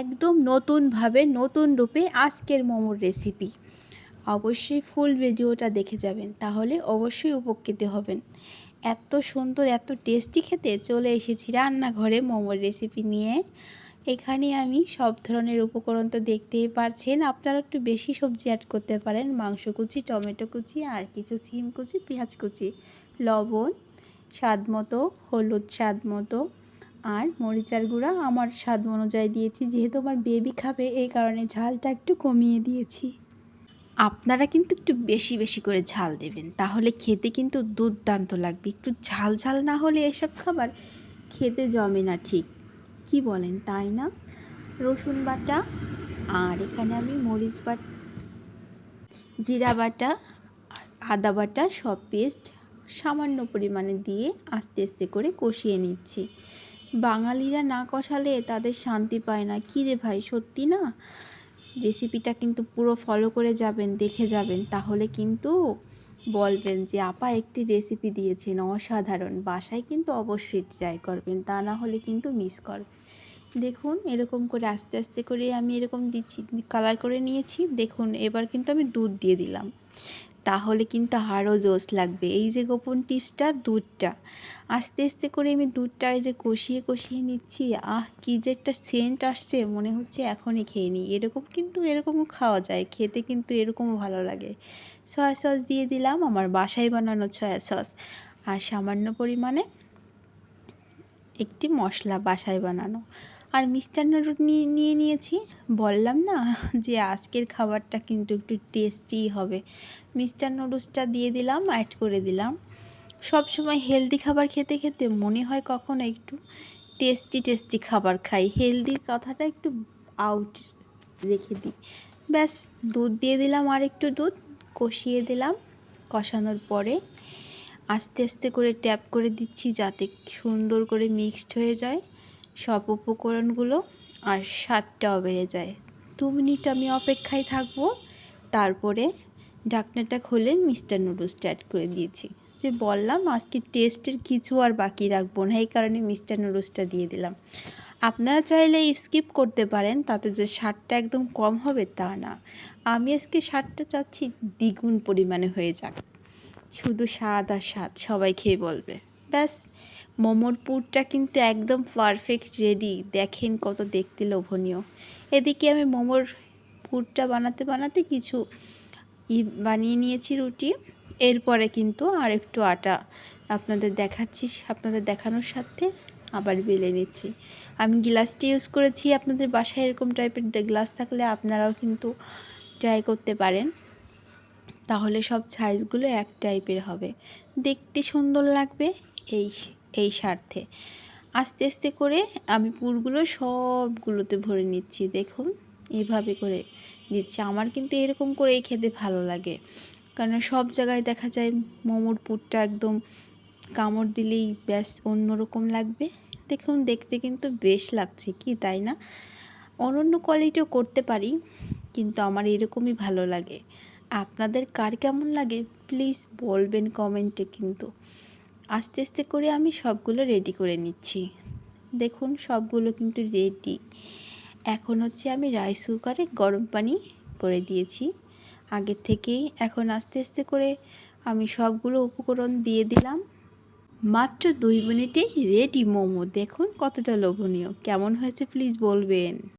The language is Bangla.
একদম নতুনভাবে, নতুন রূপে আজকের মোমোর রেসিপি অবশ্যই ফুল ভিডিওটা দেখে যাবেন, তাহলে অবশ্যই উপকৃত হবেন। এত সুন্দর, এত টেস্টি খেতে চলে এসেছি রান্নাঘরে মোমোর রেসিপি নিয়ে। এখানে আমি সব ধরনের উপকরণ তো দেখতেই পারছেন। আপনারা একটু বেশি সবজি অ্যাড করতে পারেন। মাংস কুচি, টমেটো কুচি, আর কিছু সিম কুচি, পেঁয়াজ কুচি, লবণ, স্বাদ মতো, হলুদ স্বাদ মতো। আর মরিচার গুঁড়া আমার স্বাদ অনুযায়ী দিয়েছি। যেহেতু আমার বেবি খাবে, এই কারণে ঝালটা একটু কমিয়ে দিয়েছি। আপনারা কিন্তু একটু বেশি বেশি করে ঝাল দেবেন। তাহলে খেতে কিন্তু দুর্দান্ত লাগবে। একটু ঝাল ঝাল না হলে এসব খাবার খেতে জমে না ঠিক। কি বলেন, তাই না? রসুন বাটা আর এখানে আমি মরিচ বাটা, জিরা বাটা আদা বাটা সব পেস্ট সামান্য পরিমাণে দিয়ে আস্তে আস্তে করে কষিয়ে নিচ্ছি। বাঙালিরা না কষালে তাদের শান্তি পায় না। কী রে ভাই, সত্যি না? রেসিপিটা কিন্তু পুরো ফলো করে যাবেন, দেখে যাবেন। তাহলে কিন্তু বলবেন যে, আপা একটি রেসিপি দিয়েছেন, অসাধারণ। বাসায় কিন্তু অবশ্যই ট্রাই করবেন, তা না হলে কিন্তু মিস করবেন। দেখুন, এরকম করে আস্তে আস্তে করে আমি এরকম দিচ্ছি কালার করে নিয়েছি। দেখুন, এবার কিন্তু আমি দুধ দিয়ে দিলাম। তাহলে কিন্তু আরও জোস লাগবে। এই যে গোপন টিপসটা, দুধটা। আস্তে আস্তে করে আমি দুধটা এই যে কষিয়ে কষিয়ে নিচ্ছি। আহ, কী যে একটা সেন্ট আসছে, মনে হচ্ছে এখনই খেয়ে নিই। এরকম কিন্তু এরকমও খাওয়া যায়, খেতে কিন্তু এরকমও ভালো লাগে। সয়া সস দিয়ে দিলাম, আমার বাসায় বানানো সয়া সস আর সামান্য পরিমাণে একটি মশলা বাসায় বানানো। আর মিষ্টান্ন নিয়ে নিয়ে নিয়েছি। বললাম না যে আজকের খাবারটা কিন্তু একটু টেস্টি হবে। মিষ্টান্ন নুডলসটা দিয়ে দিলাম অ্যাড করে দিলাম। সব সময় হেলদি খাবার খেতে খেতে মনে হয় কখনো একটু টেস্টি টেস্টি খাবার খাই। হেলদি কথাটা একটু আউট রেখে দিই। ব্যাস, দুধ দিয়ে দিলাম আর একটু দুধ, কষিয়ে দিলাম। কষানোর পরে আস্তে আস্তে করে ট্যাপ করে দিচ্ছি যাতে সুন্দর করে মিক্সড হয়ে যায়। সব উপকরণগুলো আর স্বাদটাও বেড়ে যায়। দু মিনিট আমি অপেক্ষায় থাকব। তারপরে ঢাকনাটা খুলে মিস্টার নুডলসটা অ্যাড করে দিয়েছি। যে বললাম, আজকে টেস্টের কিছু আর বাকি রাখব না, এই কারণে মিস্টার নুডলসটা দিয়ে দিলাম। আপনারা চাইলে স্কিপ করতে পারেন, তাতে যে স্বাদটা একদম কম হবে তা না। আমি আজকে স্বাদটা চাচ্ছি দ্বিগুণ পরিমাণে হয়ে যাক। শুধু স্বাদ আর স্বাদ সবাই খেয়ে বলবে। ব্যাস, মোমোর পুরটা কিন্তু একদম পারফেক্ট রেডি দেখেন কত দেখতে লোভনীয়। এদিকে আমি মোমোর পুরটা বানাতে বানাতে কিছু বানিয়ে নিয়েছি রুটি। এরপরে কিন্তু আর একটু আটা আপনাদের দেখাচ্ছি, আপনাদের দেখানোর সাথে আবার বেলে নিচ্ছি। আমি গ্লাসটি ইউজ করেছি, আপনাদের বাসায় এরকম টাইপের গ্লাস থাকলে আপনারাও কিন্তু ট্রাই করতে পারেন। তাহলে সব সাইজগুলো এক টাইপের হবে। দেখতে সুন্দর লাগবে এই এই স্বার্থে। আস্তে আস্তে করে আমি পুরগুলো সবগুলোতে ভরে নিচ্ছি, দেখুন। এইভাবে করে দিচ্ছি। আমার কিন্তু এরকম করেই খেতে ভালো লাগে। কারণ সব জায়গায় দেখা যায় মোমোর পুরটা একদম কামড় দিলেই ব্যাস অন্যরকম লাগবে। দেখুন, দেখতে কিন্তু বেশ লাগছে কি, তাই না? অনন্য কোয়ালিটিও করতে পারি, কিন্তু আমার এরকমই ভালো লাগে। আপনাদের কার কেমন লাগে? প্লিজ বলবেন কমেন্টে কিন্তু। আস্তে আস্তে করে আমি সবগুলো রেডি করে নিচ্ছি। দেখুন, সবগুলো কিন্তু রেডি এখন হচ্ছে আমি রাইস কুকারে গরম পানি করে দিয়েছি। আগের থেকেই এখন আস্তে আস্তে করে আমি সবগুলো উপকরণ দিয়ে দিলাম। মাত্র দুই মিনিটেই রেডি মোমো। দেখুন কতটা লোভনীয়। কেমন হয়েছে প্লিজ বলবেন।